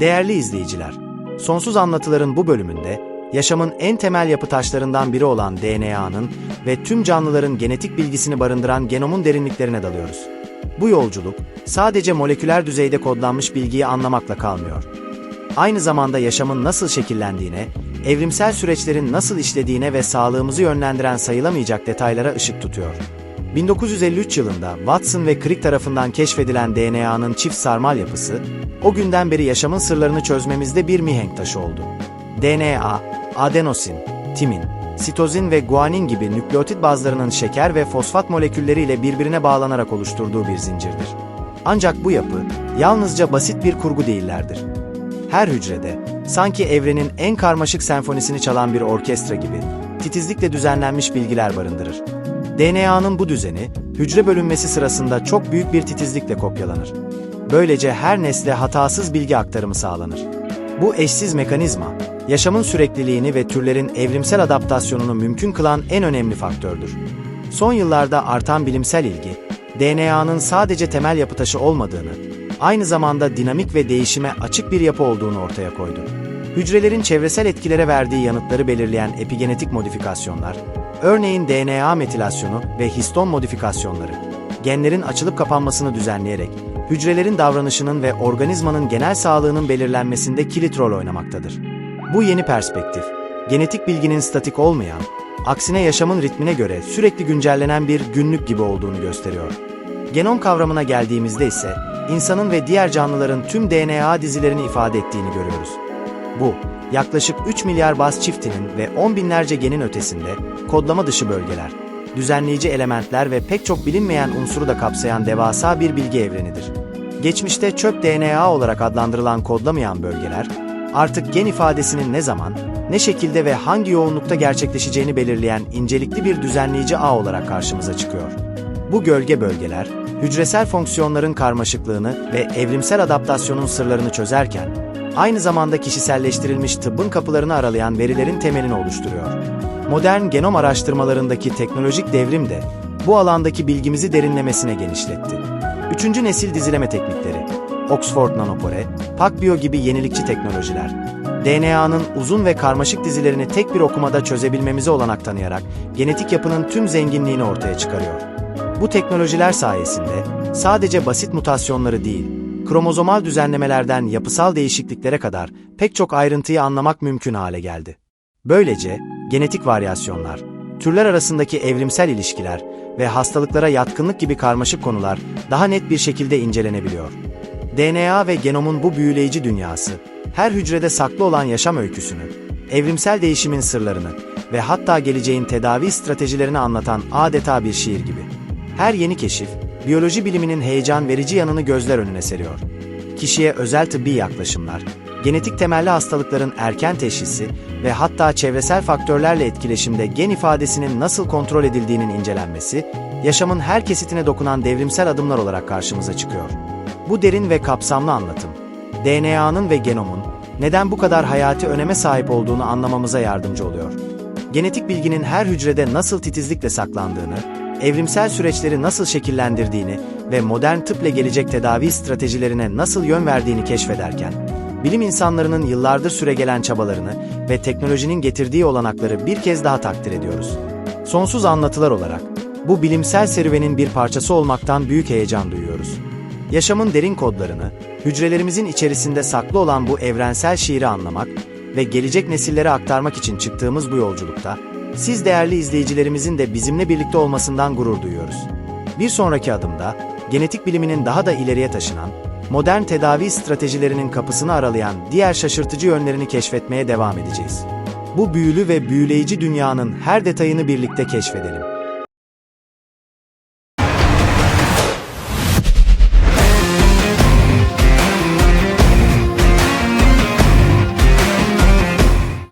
Değerli izleyiciler, sonsuz anlatıların bu bölümünde yaşamın en temel yapı taşlarından biri olan DNA'nın ve tüm canlıların genetik bilgisini barındıran genomun derinliklerine dalıyoruz. Bu yolculuk sadece moleküler düzeyde kodlanmış bilgiyi anlamakla kalmıyor. Aynı zamanda yaşamın nasıl şekillendiğine, evrimsel süreçlerin nasıl işlediğine ve sağlığımızı yönlendiren sayılamayacak detaylara ışık tutuyor. 1953 yılında Watson ve Crick tarafından keşfedilen DNA'nın çift sarmal yapısı, o günden beri yaşamın sırlarını çözmemizde bir mihenk taşı oldu. DNA, adenosin, timin, sitozin ve guanin gibi nükleotit bazlarının şeker ve fosfat molekülleriyle birbirine bağlanarak oluşturduğu bir zincirdir. Ancak bu yapı yalnızca basit bir kurgu değillerdir. Her hücrede, sanki evrenin en karmaşık senfonisini çalan bir orkestra gibi, titizlikle düzenlenmiş bilgiler barındırır. DNA'nın bu düzeni, hücre bölünmesi sırasında çok büyük bir titizlikle kopyalanır. Böylece her nesle hatasız bilgi aktarımı sağlanır. Bu eşsiz mekanizma, yaşamın sürekliliğini ve türlerin evrimsel adaptasyonunu mümkün kılan en önemli faktördür. Son yıllarda artan bilimsel ilgi, DNA'nın sadece temel yapı taşı olmadığını, aynı zamanda dinamik ve değişime açık bir yapı olduğunu ortaya koydu. Hücrelerin çevresel etkilere verdiği yanıtları belirleyen epigenetik modifikasyonlar, örneğin DNA metilasyonu ve histon modifikasyonları, genlerin açılıp kapanmasını düzenleyerek hücrelerin davranışının ve organizmanın genel sağlığının belirlenmesinde kilit rol oynamaktadır. Bu yeni perspektif, genetik bilginin statik olmayan, aksine yaşamın ritmine göre sürekli güncellenen bir günlük gibi olduğunu gösteriyor. Genom kavramına geldiğimizde ise insanın ve diğer canlıların tüm DNA dizilerini ifade ettiğini görüyoruz. Bu, yaklaşık 3 milyar baz çiftinin ve 10 binlerce genin ötesinde kodlama dışı bölgeler, düzenleyici elementler ve pek çok bilinmeyen unsuru da kapsayan devasa bir bilgi evrenidir. Geçmişte çöp DNA olarak adlandırılan kodlamayan bölgeler, artık gen ifadesinin ne zaman, ne şekilde ve hangi yoğunlukta gerçekleşeceğini belirleyen incelikli bir düzenleyici ağ olarak karşımıza çıkıyor. Bu gölge bölgeler, hücresel fonksiyonların karmaşıklığını ve evrimsel adaptasyonun sırlarını çözerken, aynı zamanda kişiselleştirilmiş tıbbın kapılarını aralayan verilerin temelini oluşturuyor. Modern genom araştırmalarındaki teknolojik devrim de bu alandaki bilgimizi derinlemesine genişletti. Üçüncü nesil dizileme teknikleri, Oxford Nanopore, PacBio gibi yenilikçi teknolojiler, DNA'nın uzun ve karmaşık dizilerini tek bir okumada çözebilmemize olanak tanıyarak genetik yapının tüm zenginliğini ortaya çıkarıyor. Bu teknolojiler sayesinde sadece basit mutasyonları değil, kromozomal düzenlemelerden yapısal değişikliklere kadar pek çok ayrıntıyı anlamak mümkün hale geldi. Böylece genetik varyasyonlar, türler arasındaki evrimsel ilişkiler ve hastalıklara yatkınlık gibi karmaşık konular daha net bir şekilde incelenebiliyor. DNA ve genomun bu büyüleyici dünyası, her hücrede saklı olan yaşam öyküsünü, evrimsel değişimin sırlarını ve hatta geleceğin tedavi stratejilerini anlatan adeta bir şiir gibi. Her yeni keşif, biyoloji biliminin heyecan verici yanını gözler önüne seriyor. Kişiye özel tıbbi yaklaşımlar, genetik temelli hastalıkların erken teşhisi ve hatta çevresel faktörlerle etkileşimde gen ifadesinin nasıl kontrol edildiğinin incelenmesi, yaşamın her kesitine dokunan devrimsel adımlar olarak karşımıza çıkıyor. Bu derin ve kapsamlı anlatım, DNA'nın ve genomun neden bu kadar hayati öneme sahip olduğunu anlamamıza yardımcı oluyor. Genetik bilginin her hücrede nasıl titizlikle saklandığını, evrimsel süreçleri nasıl şekillendirdiğini ve modern tıpla gelecek tedavi stratejilerine nasıl yön verdiğini keşfederken, bilim insanlarının yıllardır süregelen çabalarını ve teknolojinin getirdiği olanakları bir kez daha takdir ediyoruz. Sonsuz anlatılar olarak, bu bilimsel serüvenin bir parçası olmaktan büyük heyecan duyuyoruz. Yaşamın derin kodlarını, hücrelerimizin içerisinde saklı olan bu evrensel şiiri anlamak ve gelecek nesillere aktarmak için çıktığımız bu yolculukta, siz değerli izleyicilerimizin de bizimle birlikte olmasından gurur duyuyoruz. Bir sonraki adımda, genetik biliminin daha da ileriye taşınan, modern tedavi stratejilerinin kapısını aralayan diğer şaşırtıcı yönlerini keşfetmeye devam edeceğiz. Bu büyülü ve büyüleyici dünyanın her detayını birlikte keşfedelim.